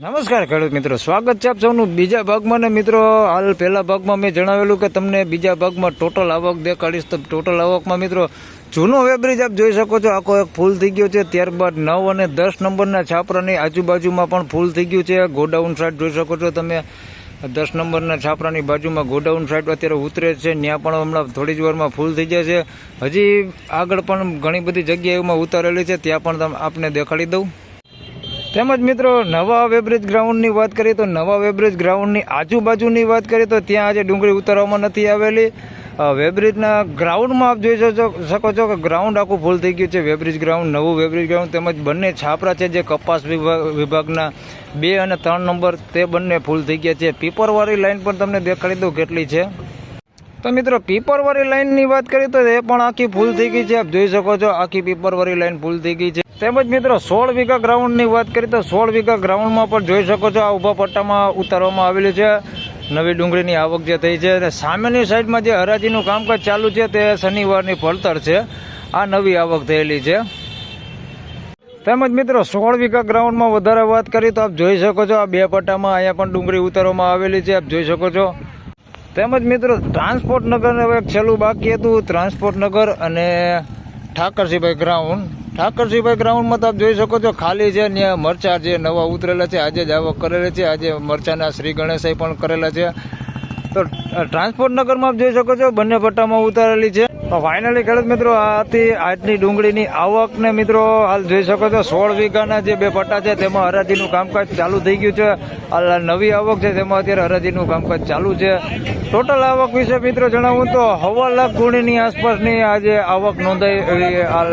નમસ્કાર ખેડૂત મિત્રો, સ્વાગત છે આપ સૌનું બીજા ભાગમાં. ને મિત્રો, હાલ પહેલા ભાગમાં મેં જણાવેલું કે તમને બીજા ભાગમાં ટોટલ આવક દેખાડીશ. તો ટોટલ આવકમાં મિત્રો, જૂનો વેબ્રિજ આપ જોઈ શકો છો, આખો એક ફૂલ થઈ ગયો છે. ત્યારબાદ નવ અને દસ નંબરના છાપરાની આજુબાજુમાં પણ ફૂલ થઈ ગયું છે. ગોડાઉન સાઈડ જોઈ શકો છો તમે. દસ નંબરના છાપરાની બાજુમાં ગોડાઉન સાઈડ અત્યારે ઉતરે છે. ત્યાં પણ હમણાં થોડી જ વારમાં ફૂલ થઈ જશે હજી આગળ પણ ઘણી બધી જગ્યાઓમાં ઉતારેલી છે. ત્યાં પણ આપને દેખાડી દઉં. તેમજ મિત્રો, નવા વેબ્રિજ ગ્રાઉન્ડની વાત કરીએ તો નવા વેબ્રિજ ગ્રાઉન્ડની આજુબાજુની વાત કરીએ તો ત્યાં આજે ડુંગળી ઉતારવામાં નથી આવેલી. વેબ્રિજના ગ્રાઉન્ડમાં આપ જોઈ શકો છો કે ગ્રાઉન્ડ આખું ફૂલ થઈ ગયું છે. વેબ્રિજ ગ્રાઉન્ડ નવું વેબ્રિજ ગ્રાઉન્ડ તેમજ બંને છાપરા છે જે કપાસ વિભાગ વિભાગના બે અને ત્રણ નંબર તે બંને ફૂલ થઈ ગયા છે. પીપરવાળી લાઈન પણ તમને દેખાડી દઉં કેટલી છે. તો મિત્રો પીપરવાળી લાઇનની વાત કરીએ તો એ પણ આખી ફૂલ થઈ ગઈ છે. આપ જોઈ શકો છો, આખી પીપરવાળી લાઈન ફૂલ થઈ ગઈ છે. તેમજ મિત્રો, સોળ વીઘા ગ્રાઉન્ડની વાત કરીએ તો સોળ વીઘા ગ્રાઉન્ડમાં પણ જોઈ શકો છો, આ ઊભા પટ્ટામાં ઉતારવામાં આવેલી છે. નવી ડુંગળીની આવક જે થઈ છે અને સામેની સાઈડમાં જે હરાજીનું કામકાજ ચાલુ છે, તે શનિવારની ફળતર છે. આ નવી આવક થયેલી છે. તેમજ મિત્રો, સોળ વીઘા ગ્રાઉન્ડમાં વધારે વાત કરીએ તો આપ જોઈ શકો છો, આ બે પટ્ટામાં અહીંયા પણ ડુંગળી ઉતારવામાં આવેલી છે. આપ જોઈ શકો છો તેમજ મિત્રો ટ્રાન્સપોર્ટ નગર હવે છેલ્લું બાકી હતું. ટ્રાન્સપોર્ટ નગર અને ઠાકરસિંહભાઈ ગ્રાઉન્ડ ઠાકરસિંહભાઈ ગ્રાઉન્ડમાં તો આપ જોઈ શકો છો, ખાલી છે ત્યાં મરચા જે નવા ઉતરેલા છે, આજે જ આવક કરેલી છે. આજે મરચાના શ્રી ગણેશાઈ પણ કરેલા છે. તો ટ્રાન્સપોર્ટ નગરમાં જોઈ શકો છો, બંને પટ્ટામાં ઉતારેલી છે. તો ફાઇનલી ખેડૂત મિત્રો, આ હતી આજની ડુંગળીની આવક ને મિત્રો, હાલ જોઈ શકો છો સોળ વીઘાના જે બે પટ્ટા છે તેમાં હરાજીનું કામકાજ ચાલુ થઈ ગયું છે. હાલ નવી આવક છે તેમાં અત્યારે હરાજીનું કામકાજ ચાલુ છે. ટોટલ આવક વિશે મિત્રો જણાવું તો હવા લાખ ગુણીની આસપાસની આજે આવક નોંધાઈ એવી હાલ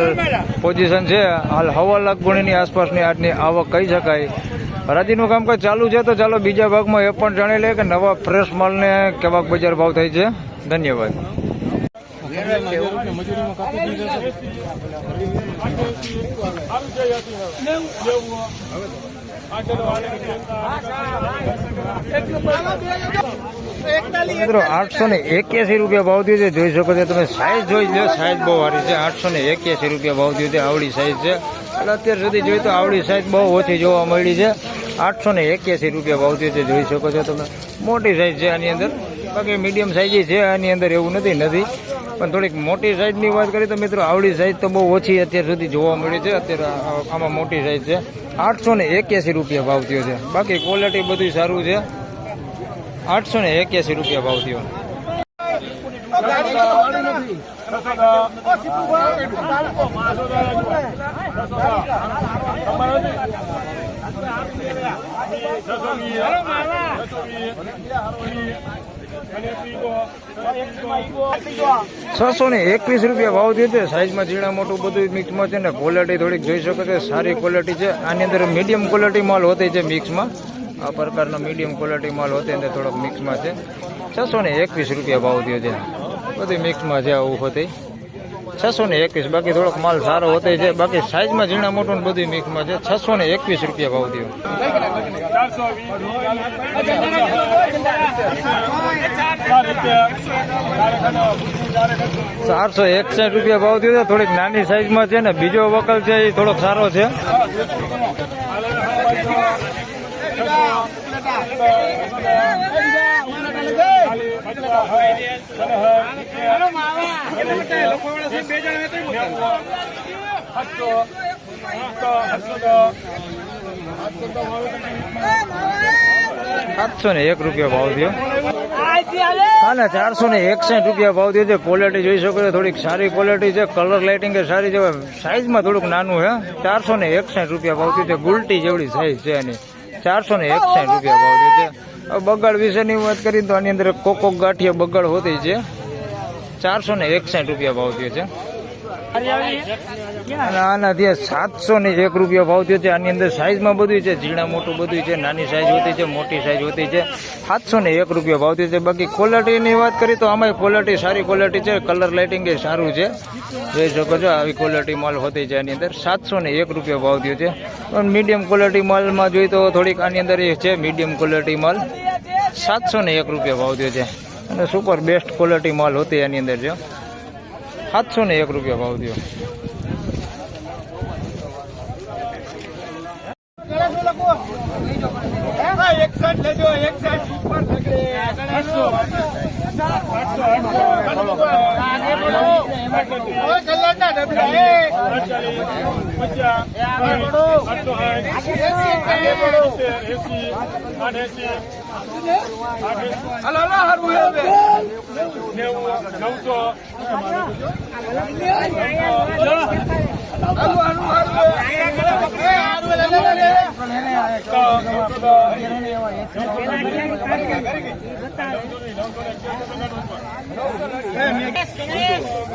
પોઝિશન છે. હાલ હવા લાખ ગુણીની આસપાસની આજની આવક કહી શકાય. હરાજીનું કામકાજ ચાલુ છે તો ચાલો બીજા ભાગમાં એ પણ જાણી લે કે નવા ફ્રેશ માલને કેવા બજાર ભાવ થાય છે. ધન્યવાદ. મિત્રો, આઠસો ને એક્યાસી રૂપિયા ભાવ થયો જોઈ શકો છો તમે સાઈઝ જોઈ લો સાઈઝ બહુ સારી છે. આઠસો ને એક્યાસી રૂપિયા ભાવ થયો આવડી સાઈઝ છે. એટલે અત્યાર સુધી જોઈએ તો આવડી સાઈઝ બહુ ઓછી જોવા મળી છે. આઠસો ને એક્યાસી રૂપિયા ભાવ થયો જોઈ શકો છો તમે. મોટી સાઈઝ છે આની અંદર. બાકી મીડિયમ સાઈઝ છે. આની અંદર એવું નથી નથી. પણ થોડીક મોટી સાઈઝની વાત કરીએ તો મિત્રો, આવડી સાઈઝ તો બહુ ઓછી અત્યાર સુધી જોવા મળી છે. અત્યારે આમાં મોટી સાઈઝ છે. આઠસો ને એક્યાસી રૂપિયા ભાવ થયો છે. બાકી ક્વોલિટી બધું સારું છે. આઠસો ને એક્યાસી રૂપિયા ભાવ થયો. છસો ને એકવીસ રૂપિયા ભાવ થયો છે. સાઈઝમાં ઝીણા મોટું બધું મિક્સમાં છે ને ક્વોલિટી થોડીક જોઈ શકો છો. સારી ક્વોલિટી છે. આની અંદર મીડિયમ ક્વોલિટી માલ હોતી છે મિક્સમાં આ પ્રકારનો મીડિયમ ક્વોલિટી માલ હોતી અંદર થોડોક મિક્સમાં છે. છસો ને એકવીસ રૂપિયા ભાવ થયો છે. બધું મિક્સમાં છે આવું હોતી. છસો ને એકવીસ. બાકી થોડોક માલ સારો હોતે છે. બાકી સાઈઝમાં ઝીણા મોટું ને બધું મિક્સમાં છે. છસો ને એકવીસ રૂપિયા ભાવ થયો. ચારસો એકસઠ રૂપિયા ભાવ થયો થોડીક નાની સાઈઝમાં છે ને બીજો વકલ છે એ થોડોક સારો છે. સાતસો ને એક રૂપિયા ભાવ થયો. હા ને ચારસો ને એકસઠ રૂપિયા ભાવ થયો છે. ક્વોલિટી જોઈ શકો છો, થોડીક સારી ક્વોલિટી છે. કલર લાઇટિંગ સારી છે. સાઈઝમાં થોડુંક નાનું છે. ચારસો ને એકસઠ રૂપિયા ભાવ થયું છે. ગુલટી જેવડી સાઈઝ છે એની. ચારસો ને એકસઠ રૂપિયા ભાવ થયો છે. બગાડ વિશેની વાત કરીએ તો આની અંદર કોકો ગાંઠિયા બગડ હોતી છે. ચારસો ને એકસઠ રૂપિયા ભાવ થયો છે. અને આના ત્યાં સાતસો ને એક રૂપિયા ભાવ થયો છે, આની અંદર સાઈઝમાં બધું છે, ઝીણા મોટું બધું છે, નાની સાઈઝ હોતી છે, મોટી સાઈઝ હોતી છે. સાતસો ને એક રૂપિયા ભાવ થયો છે. બાકી ક્વોલિટીની વાત કરીએ તો આમાં ક્વોલિટી સારી ક્વોલિટી છે કલર લાઇટિંગ એ સારું છે. જોઈ શકો છો, આવી ક્વોલિટી માલ હોતી છે આની અંદર. સાતસો ને એક રૂપિયા ભાવ થયો છે. પણ મીડિયમ ક્વોલિટી માલમાં જોઈએ તો થોડીક આની અંદર એ છે મીડિયમ ક્વોલિટી માલ. સાતસો ને એક રૂપિયા ભાવ થયો છે. અને સુપર બેસ્ટ ક્વોલિટી માલ હોતી એની અંદર છે. સાતસો ને એક રૂપિયા ભાવ થયો. એકસઠ લેજો એકસઠ સુપર લગે આઠસો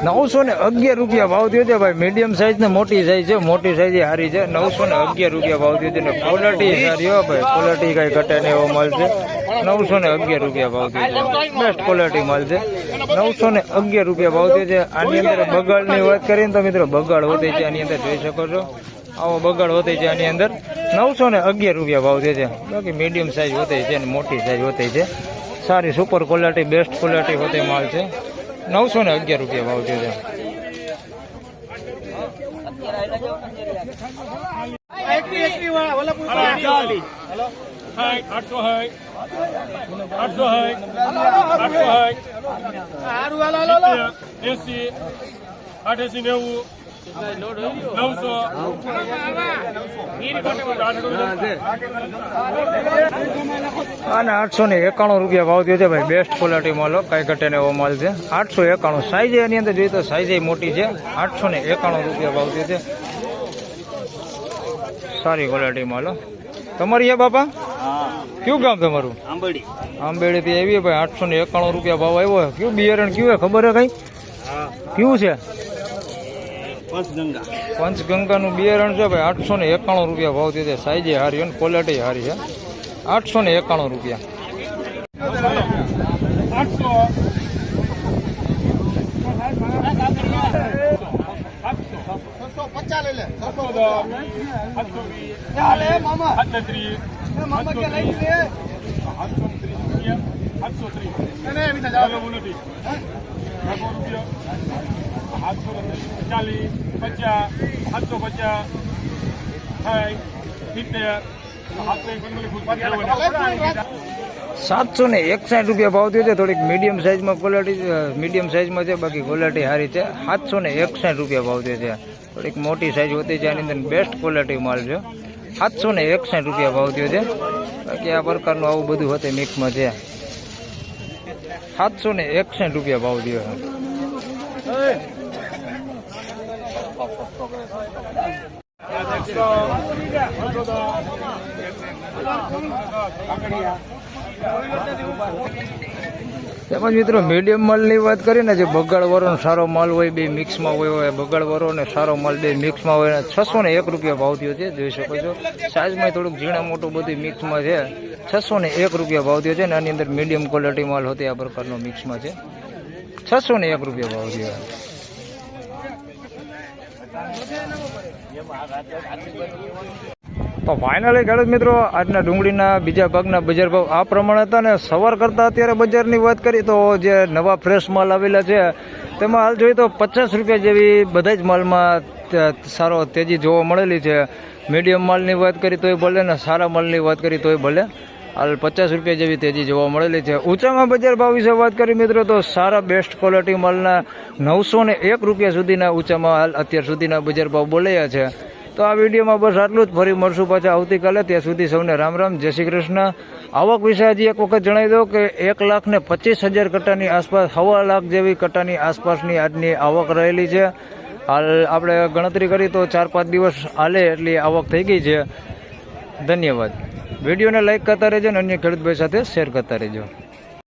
નવસો ને અગિયાર રૂપિયા ભાવ થયો છે ભાઈ. મીડિયમ સાઈઝ ને મોટી સાઈઝ છે, મોટી સાઈઝ હારી છે. નવસો ને અગિયાર રૂપિયા ભાવ થયો છે ને ક્વોલિટી સારી હો ભાઈ. ક્વોલિટી કઈ ઘટે ને એવો માલ છે. નવસો ને અગિયાર રૂપિયા ભાવ થયો છે. બેસ્ટ ક્વોલિટી છે. નવસો ને અગિયાર રૂપિયા ભાવ થયો છે. આની અંદર બગાડની વાત કરીએ ને તો મિત્રો બગાડ વધે છે. આની અંદર જોઈ શકો છો. આવો બગાડ વધે છે આની અંદર. નવસો ને અગિયાર રૂપિયા ભાવ થયો છે. બાકી મીડિયમ સાઈઝ વધે છે અને મોટી સાઈઝ વધે છે. સારી સુપર ક્વોલિટી બેસ્ટ ક્વોલિટી વધે માલ છે. નવસો ને અગિયાર રૂપિયા ભાવ થયો છે. વાળા ઓલા પૂછો આઠસો હાલો આઠસો હાલો એસી અઠાસી નેવું નવસો અને આઠસો ને એકાણું રૂપિયા ભાવ થયો છે ભાઈ. બેસ્ટ ક્વોલિટી માલ કઈ ઘટે ને એવો માલ છે. આઠસો એકાણું. સાઈઝ એની અંદર જોઈએ તો સાઈઝ મોટી છે. આઠસો ને એકાણું રૂપિયા ભાવ થયો છે. સારી ક્વોલિટી માલ તમારી એ બાપા? કયું ગામ તમારું? આંબેડી આંબેડી થી આવી ભાઈ આઠસો ને એકાણું રૂપિયા ભાવ આવ્યો કયું બિયારણ કયું ખબર હે કઈ? કયું છે? પંચગંગા. પંચગંગાનું બિયારણ છે ભાઈ આઠસો ને એકાણું રૂપિયા ભાવ થયો છે. સાઈઝે હારી અને ક્વોલિટી હારી છે આઠસો ને એકાણું રૂપિયા. આઠસો. આઠસો ચાલીસ પચાસ સાતસો પચાસ. સિત્તેર. સાતસો એકોતેર સાતસો ને એકસાઠ રૂપિયા ભાવ થયો છે. થોડીક મીડિયમ સાઇઝમાં ક્વોલિટી મીડિયમ સાઇઝમાં છે. બાકી ક્વોલિટી સારી છે. સાતસો ને એકસાઠ રૂપિયા ભાવ થયો છે. થોડીક મોટી સાઇઝ હોતી છે. આની અંદર બેસ્ટ ક્વોલિટી માલ છે. સાતસો ને એકસાઠ રૂપિયા ભાવ થયો છે. બાકી આ પ્રકારનું આવું બધું હોતે મિક્સમાં છે. સાતસો ને એકસાઠ રૂપિયા ભાવ થયો છે. તેમજ મિત્રો મીડિયમ માલની વાત કરીએ ને જે બગાડવાળો ને સારો માલ હોય, બે મિક્સમાં હોય હોય બગાડવાળો ને સારો માલ, બે મિક્સમાં હોય છસો ને એક રૂપિયા ભાવ થયો છે, જોઈ શકો છો. સાઇઝમાં થોડુંક ઝીણા મોટું બધું મિક્સમાં છે. છસો ને એક રૂપિયા ભાવ થયો છે ને આની અંદર મીડિયમ ક્વોલિટી માલ હોતી આ પ્રકારનો મિક્સમાં છે. છસો ને એક રૂપિયા ભાવ થયો. તો ફાઇનલી ખેડૂત મિત્રો, આજના ડુંગળીના બીજા ભાગના બજાર ભાવ આ પ્રમાણે હતા ને સવાર કરતાં અત્યારે બજારની વાત કરી તો જે નવા ફ્રેશ માલ આવેલા છે, તેમાં હાલ જોઈએ તો પચાસ રૂપિયા જેવી બધા જ માલમાં સારો તેજી જોવા મળેલી છે. મીડિયમ માલની વાત કરી તોય ભલે ને સારા માલની વાત કરી તોય ભલે, હાલ પચાસ રૂપિયા જેવી તેજી જોવા મળેલી છે. ઊંચામાં બજાર ભાવ વિશે વાત કરી મિત્રો તો સારા બેસ્ટ ક્વોલિટી માલના નવસો ને એક રૂપિયા સુધીના ઊંચામાં હાલ અત્યાર સુધીના બજાર ભાવ બોલાયા છે. તો આ વિડીયોમાં બસ આટલું જ. ફરી મળશું પાછા આવતીકાલે. ત્યાં સુધી સૌને રામ રામ. જય શ્રી કૃષ્ણ. આવક વિશે હજી એક વખત જણાવી દઉં કે એક લાખ ને પચીસ હજાર કટ્ટાની આસપાસ સવા લાખ જેવી કટ્ટાની આસપાસની આજની આવક રહેલી છે. હાલ આપણે ગણતરી કરી તો ચાર પાંચ દિવસ હાલે એટલી આવક થઈ ગઈ છે. ધન્યવાદ. વિડીયોને લાઇક કરતા રહેજો અને અન્ય ખેડૂત ભાઈ સાથે શેર કરતા રહેજો.